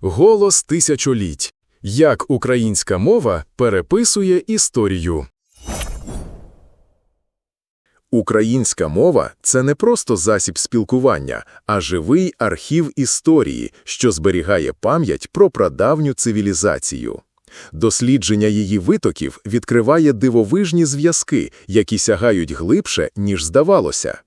Голос тисячоліть. Як українська мова переписує історію. Українська мова – це не просто засіб спілкування, а живий архів історії, що зберігає пам'ять про прадавню цивілізацію. Дослідження її витоків відкриває дивовижні зв'язки, які сягають глибше, ніж здавалося.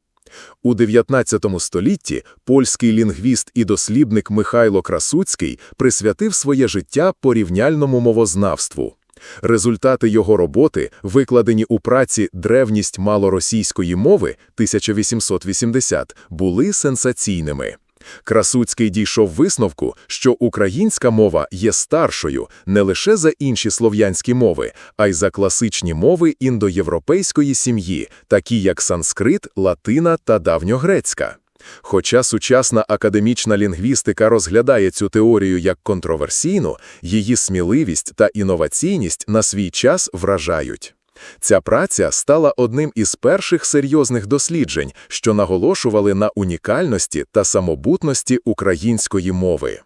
У 19 столітті польський лінгвіст і дослідник Михайло Красуцький присвятив своє життя порівняльному мовознавству. Результати його роботи, викладені у праці «Древність малоросійської мови» 1880, були сенсаційними. Красуцький дійшов висновку, що українська мова є старшою не лише за інші слов'янські мови, а й за класичні мови індоєвропейської сім'ї, такі як санскрит, латина та давньогрецька. Хоча сучасна академічна лінгвістика розглядає цю теорію як контроверсійну, її сміливість та інноваційність на свій час вражають. Ця праця стала одним із перших серйозних досліджень, що наголошували на унікальності та самобутності української мови.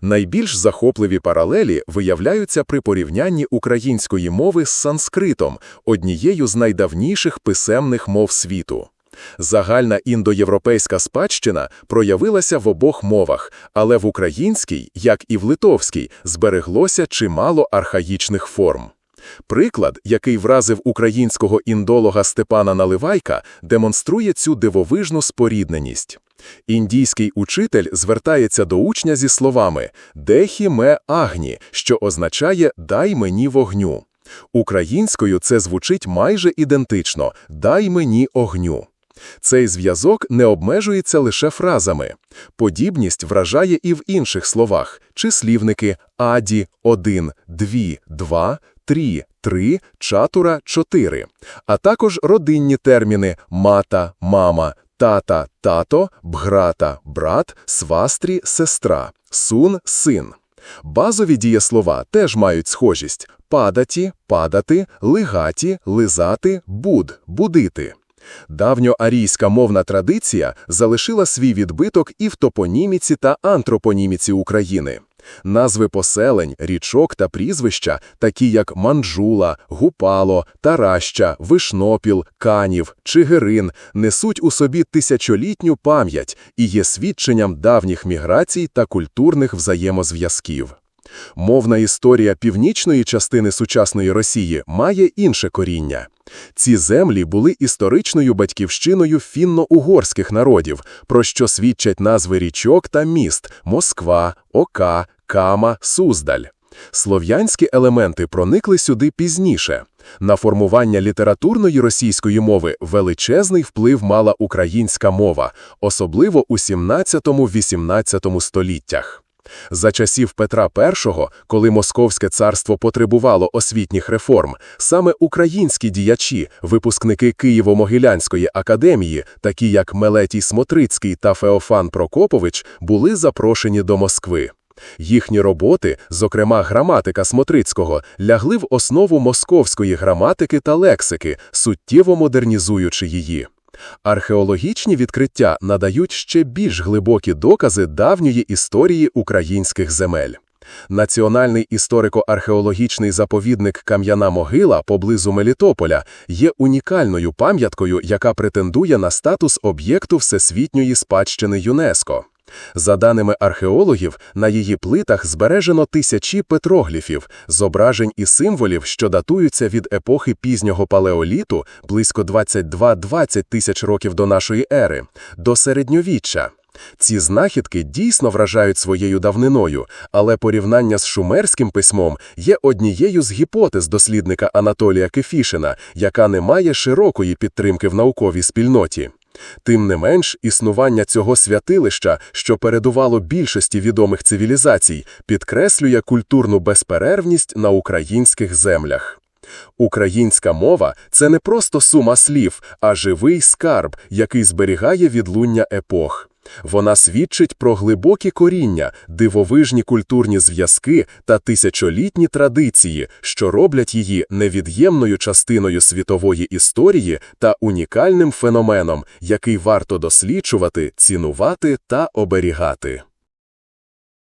Найбільш захопливі паралелі виявляються при порівнянні української мови з санскритом, однією з найдавніших писемних мов світу. Загальна індоєвропейська спадщина проявилася в обох мовах, але в українській, як і в литовській, збереглося чимало архаїчних форм. Приклад, який вразив українського індолога Степана Наливайка, демонструє цю дивовижну спорідненість. Індійський учитель звертається до учня зі словами «Дехі ме агні», що означає «дай мені вогню». Українською це звучить майже ідентично «дай мені огню». Цей зв'язок не обмежується лише фразами. Подібність вражає і в інших словах числівники аді, один, дві, два, трі, три, чатура, чотири, а також родинні терміни мата, мама, тата, тато, бграта, брат, свастрі, сестра, сун, син. Базові дієслова теж мають схожість падаті, падати, лигаті, лизати, буд, будити. Давньоарійська мовна традиція залишила свій відбиток і в топоніміці та антропоніміці України. Назви поселень, річок та прізвища, такі як Манджула, Гупало, Тараща, Вишнопіл, Канів, Чигирин, несуть у собі тисячолітню пам'ять і є свідченням давніх міграцій та культурних взаємозв'язків. Мовна історія північної частини сучасної Росії має інше коріння. Ці землі були історичною батьківщиною фінно-угорських народів, про що свідчать назви річок та міст Москва, Ока, Кама, Суздаль. Слов'янські елементи проникли сюди пізніше. На формування літературної російської мови величезний вплив мала українська мова, особливо у 17-18 століттях. За часів Петра І, коли Московське царство потребувало освітніх реформ, саме українські діячі, випускники Києво-Могилянської академії, такі як Мелетій Смотрицький та Феофан Прокопович, були запрошені до Москви. Їхні роботи, зокрема граматика Смотрицького, лягли в основу московської граматики та лексики, суттєво модернізуючи її. Археологічні відкриття надають ще більш глибокі докази давньої історії українських земель. Національний історико-археологічний заповідник Кам'яна могила поблизу Мелітополя є унікальною пам'яткою, яка претендує на статус об'єкту всесвітньої спадщини ЮНЕСКО. За даними археологів, на її плитах збережено тисячі петрогліфів, зображень і символів, що датуються від епохи пізнього палеоліту близько 22-20 тисяч років до нашої ери, до середньовіччя. Ці знахідки дійсно вражають своєю давниною, але порівняння з шумерським письмом є однією з гіпотез дослідника Анатолія Кефішина, яка не має широкої підтримки в науковій спільноті. Тим не менш, існування цього святилища, що передувало більшості відомих цивілізацій, підкреслює культурну безперервність на українських землях. Українська мова це не просто сума слів, а живий скарб, який зберігає відлуння епох. Вона свідчить про глибокі коріння, дивовижні культурні зв'язки та тисячолітні традиції, що роблять її невід'ємною частиною світової історії та унікальним феноменом, який варто досліджувати, цінувати та оберігати.